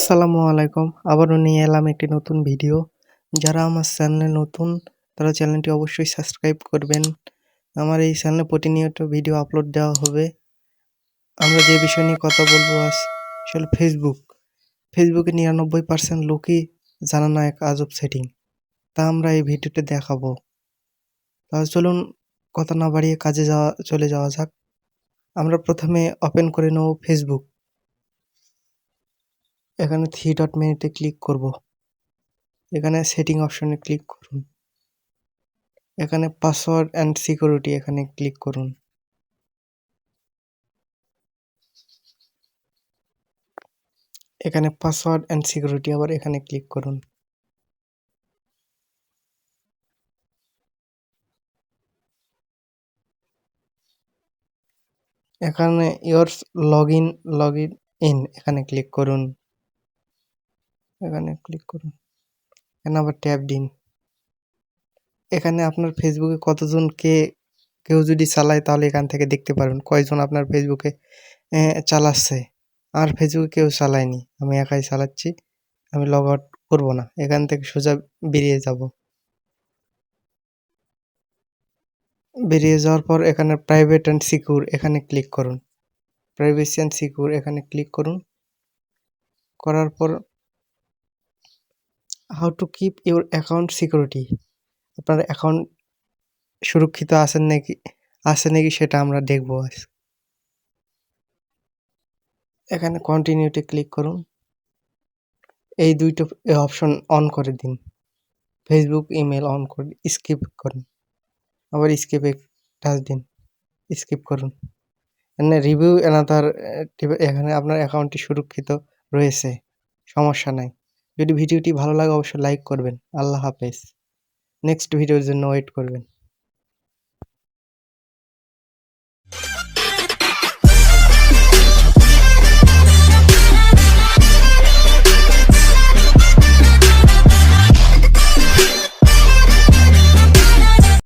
আসসালামু আলাইকুম। আবারও নিয়ে এলাম একটি নতুন ভিডিও। যারা আমার চ্যানেলে নতুন, তারা চ্যানেলটি অবশ্যই সাবস্ক্রাইব করবেন। আমার এই চ্যানেলে প্রতিনিয়ত ভিডিও আপলোড দেওয়া হবে। আমরা যে বিষয় নিয়ে কথা বলব আজ আসলে ফেসবুক ফেসবুকে নিরানব্বই পার্সেন্ট লোকই জানা না এক আজব সেটিং তা আমরা এই ভিডিওতে দেখাবো। তাহলে চলুন কথা না বাড়িয়ে কাজে যাওয়া, চলে যাওয়া যাক। আমরা প্রথমে ওপেন করে নেব ফেসবুক এখানে থ্রি ডট মেনুতে ক্লিক করব। এখানে সেটিং অপশনে ক্লিক করুন। এখানে পাসওয়ার্ড অ্যান্ড সিকিউরিটি এখানে ক্লিক করুন। এখানে পাসওয়ার্ড অ্যান্ড সিকিউরিটি আবার এখানে ক্লিক করুন। এখানে yours log in log in এখানে ক্লিক করুন। এখানে ক্লিক করুন। এখানে আবার ট্যাব দিন। এখানে আপনার ফেসবুকে কতজন কে কেউ যদি চালায় তাহলে এখান থেকে দেখতে পারবেন কয়জন আপনার ফেসবুকে চালাচ্ছে। আর ফেসবুকে কেউ চালায়নি। আমি একাই চালাচ্ছি। আমি লগ আউট করব না। এখান থেকে সোজা বেরিয়ে যাব। বেরিয়ে যাওয়ার পর এখানে প্রাইভেট অ্যান্ড সিকিউর এখানে ক্লিক করুন। প্রাইভেসি অ্যান্ড সিকিউর এখানে ক্লিক করুন। করার পর how to keep your account security আপনার অ্যাকাউন্ট সুরক্ষিত আছেন নাকি, আছে নাকি সেটা আমরা দেখব আজ। এখানে কন্টিনিউতে ক্লিক করুন। এই দুইটো অপশন অন করে দিন। ফেসবুক ইমেল অন করে স্কিপ করুন। আবার স্কিপে টাচ দিন। স্কিপ করুন। এখানে রিভিউ এনাদার এখানে আপনার অ্যাকাউন্টটি সুরক্ষিত রয়েছে। সমস্যা নাই। যদি ভিডিওটি ভালো লাগে অবশ্যই লাইক করবেন। আল্লাহ হাফেজ। নেক্সট ভিডিওর জন্য ওয়েট করবেন।